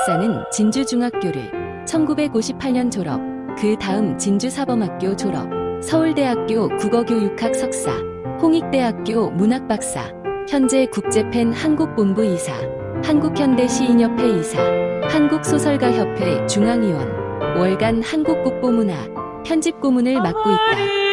박사는 진주중학교를 1958년 졸업, 그 다음 진주사범학교 졸업, 서울대학교 국어교육학 석사, 홍익대학교 문학박사, 현재 국제팬 한국본부 이사, 한국현대시인협회 이사, 한국소설가협회 중앙위원, 월간 한국국보문화 편집고문을 맡고 있다.